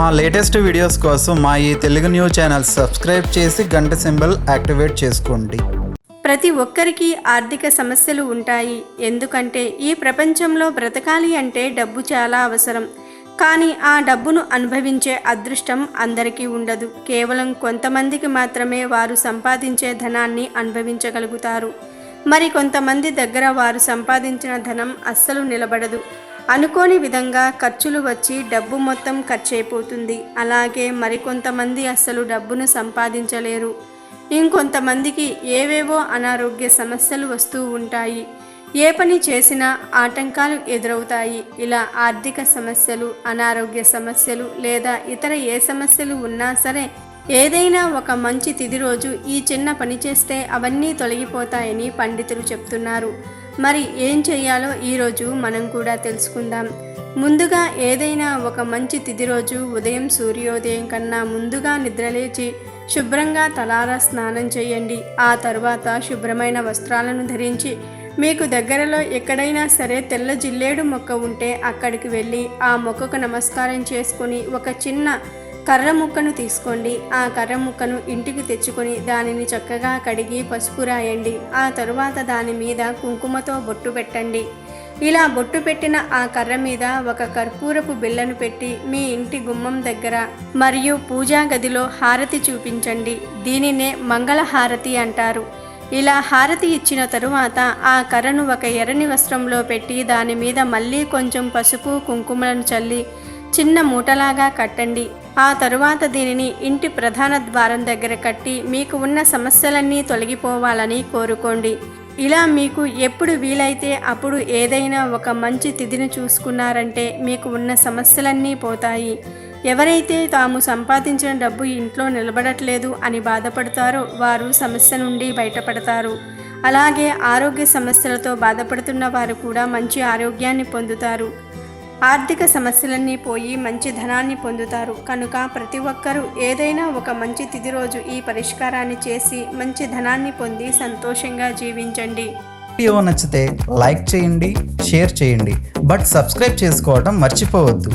మా latest videos కోసం మా ఈ తెలుగు న్యూస్ ఛానల్ సబ్స్క్రైబ్ చేసి గంట సింబల్ యాక్టివేట్ చేసుకోండి. ప్రతి ఒక్కరికి ఆర్థిక సమస్యలు ఉంటాయి. ఎందుకంటే ఈ ప్రపంచంలో బ్రతకాలి అంటే డబ్బు చాలా అవసరం. కానీ ఆ డబ్బును అనుభవించే అదృష్టం అందరికీ ఉండదు. కేవలం కొంతమందికి మాత్రమే వారు సంపాదించే ధనాన్ని అనుభవించగలుగుతారు. మరి కొంతమంది దగ్గర వారు సంపాదించిన ధనం అస్సలు నిలబడదు. అనుకోని విధంగా ఖర్చులు వచ్చి డబ్బు మొత్తం ఖర్చయిపోతుంది అలాగే మరికొంతమంది అస్సలు డబ్బును సంపాదించలేరు. ఇంకొంతమందికి ఏవేవో అనారోగ్య సమస్యలు వస్తూ ఉంటాయి. ఏ పని చేసినా ఆటంకాలు ఎదురవుతాయి. ఇలా ఆర్థిక సమస్యలు అనారోగ్య సమస్యలు లేదా ఇతర ఏ సమస్యలు ఉన్నా సరే ఏదైనా ఒక మంచి తిది రోజు ఈ చిన్న పని చేస్తే అవన్నీ తొలగిపోతాయని పండితులు చెప్తున్నారు. మరి ఏం చేయాలో ఈరోజు మనం కూడా తెలుసుకుందాం. ముందుగా ఏదైనా ఒక మంచి తిది రోజు ఉదయం సూర్యోదయం కన్నా ముందుగా నిద్రలేచి శుభ్రంగా తలారా స్నానం చేయండి. ఆ తరువాత శుభ్రమైన వస్త్రాలను ధరించి మీకు దగ్గరలో ఎక్కడైనా సరే తెల్ల జిల్లేడు మొక్క ఉంటే అక్కడికి వెళ్ళి ఆ మొక్కకు నమస్కారం చేసుకుని ఒక చిన్న కర్ర ముక్కను తీసుకోండి. ఆ కర్ర ముక్కను ఇంటికి తెచ్చుకొని దానిని చక్కగా కడిగి పసుపు రాయండి. ఆ తరువాత దాని మీద కుంకుమతో బొట్టు పెట్టండి. ఇలా బొట్టు పెట్టిన ఆ కర్ర మీద ఒక కర్పూరపు బిళ్ళను పెట్టి మీ ఇంటి గుమ్మం దగ్గర మరియు పూజా గదిలో హారతి చూపించండి. దీనినే మంగళ హారతి అంటారు. ఇలా హారతి ఇచ్చిన తరువాత ఆ కర్రను ఒక ఎర్రని వస్త్రంలో పెట్టి దాని మీద మళ్ళీ కొంచెం పసుపు కుంకుమలను చల్లి చిన్న మూటలాగా కట్టండి. ఆ తరువాత దీనిని ఇంటి ప్రధాన ద్వారం దగ్గర కట్టి మీకు ఉన్న సమస్యలన్నీ తొలగిపోవాలని కోరుకోండి. ఇలా మీకు ఎప్పుడు వీలైతే అప్పుడు ఏదైనా ఒక మంచి తిథిని చూసుకున్నారంటే మీకు ఉన్న సమస్యలన్నీ పోతాయి. ఎవరైతే తాము సంపాదించిన డబ్బు ఇంట్లో నిలబడట్లేదు అని బాధపడతారో వారు సమస్య నుండి బయటపడతారు. అలాగే ఆరోగ్య సమస్యలతో బాధపడుతున్న వారు కూడా మంచి ఆరోగ్యాన్ని పొందుతారు. ఆర్థిక సమస్యలన్నీ పోయి మంచి ధనాన్ని పొందుతారు. కనుక ప్రతి ఒక్కరూ ఏదైనా ఒక మంచి తిథి రోజు ఈ పరిష్కారాన్ని చేసి మంచి ధనాన్ని పొంది సంతోషంగా జీవించండి. వీడియో నచ్చితే లైక్ చేయండి షేర్ చేయండి. బట్ సబ్స్క్రైబ్ చేసుకోవడం మర్చిపోవద్దు.